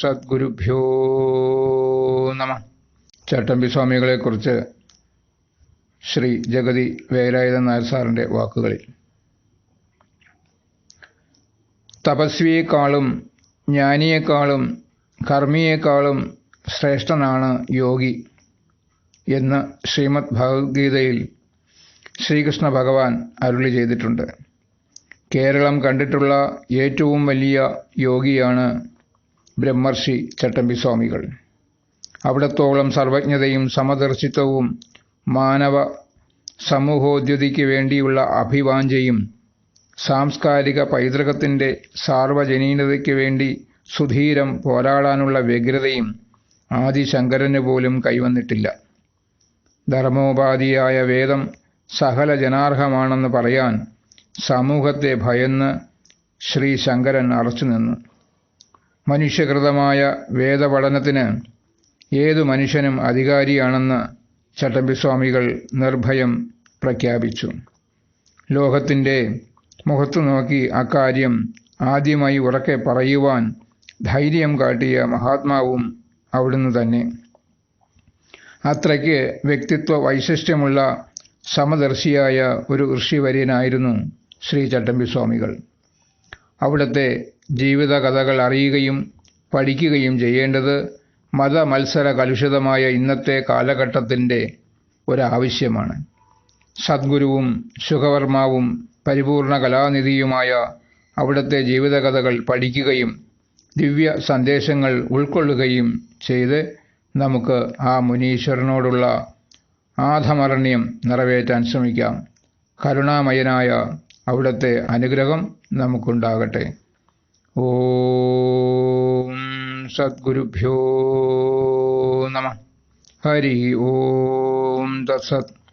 സദ്ഗുരുഭ്യോ നമ. ചട്ടമ്പി സ്വാമികളെക്കുറിച്ച് ശ്രീ ജഗതി വേലായുധ നായർ സാറിന്റെ വാക്കുകളിൽ. തപസ്വിയേക്കാളും ജ്ഞാനിയേക്കാളും കർമ്മിയേക്കാളും ശ്രേഷ്ഠനാണ് യോഗി എന്ന് ശ്രീമദ് ഭഗവത്ഗീതയിൽ ശ്രീകൃഷ്ണ ഭഗവാൻ അരുളി ചെയ്തിട്ടുണ്ട്. കേരളം കണ്ടിട്ടുള്ള ഏറ്റവും വലിയ യോഗിയാണ് ബ്രഹ്മർഷി ചട്ടമ്പി സ്വാമികൾ അവിടത്തോളം സർവജ്ഞതയും സമദർശിത്വവും മാനവ സമൂഹോദ്യതിക്ക് വേണ്ടിയുള്ള അഭിവാഞ്ചയും സാംസ്കാരിക പൈതൃകത്തിന്റെ സാർവജനീനതയ്ക്ക് വേണ്ടി സുധീരം പോരാടാനുള്ള വ്യഗ്രതയും ആദിശങ്കരന് പോലും കൈവന്നിട്ടില്ല. ധർമ്മോപാധിയായ വേദം സകല ജനാർഹമാണെന്ന് പറയാൻ സമൂഹത്തെ ഭയന്ന് ശ്രീ ശങ്കരൻ അറച്ചുനിന്നു. മനുഷ്യകൃതമായ വേദപഠനത്തിന് ഏതു മനുഷ്യനും അധികാരിയാണെന്ന് ചട്ടമ്പിസ്വാമികൾ നിർഭയം പ്രഖ്യാപിച്ചു. ലോകത്തിന്റെ മുഖത്തു നോക്കി അക്കാര്യം ആദ്യമായി ഉറക്കെ പറയുവാൻ ധൈര്യം കാട്ടിയ മഹാത്മാവും അവിടുന്ന് തന്നെ. അത്രയ്ക്ക് വ്യക്തിത്വ വൈശിഷ്ട്യമുള്ള സമദർശിയായ ഒരു ഋഷിവര്യനായിരുന്നു ശ്രീ ചട്ടമ്പി സ്വാമികൾ അവിടുത്തെ ജീവിത കഥകൾ അറിയുകയും പഠിക്കുകയും ചെയ്യേണ്ടത് മതമത്സര കലുഷിതമായ ഇന്നത്തെ കാലഘട്ടത്തിന്റെ ഒരാവശ്യമാണ്. സദ്ഗുരുവും സുഖവർമാവും പരിപൂർണ കലാനിധിയുമായ അവിടുത്തെ ജീവിതകഥകൾ പഠിക്കുകയും ദിവ്യ സന്ദേശങ്ങൾ ഉൾക്കൊള്ളുകയും ചെയ്ത് നമുക്ക് ആ മുനീശ്വരനോടുള്ള ആധമരണ്യം നിറവേറ്റാൻ ശ്രമിക്കാം. കരുണാമയനായ അവിടുത്തെ അനുഗ്രഹം നമുക്കുണ്ടാകട്ടെ. ഓം സദ്ഗുരുഭ്യോ നമ. ഹരി ഓം തത്സത്.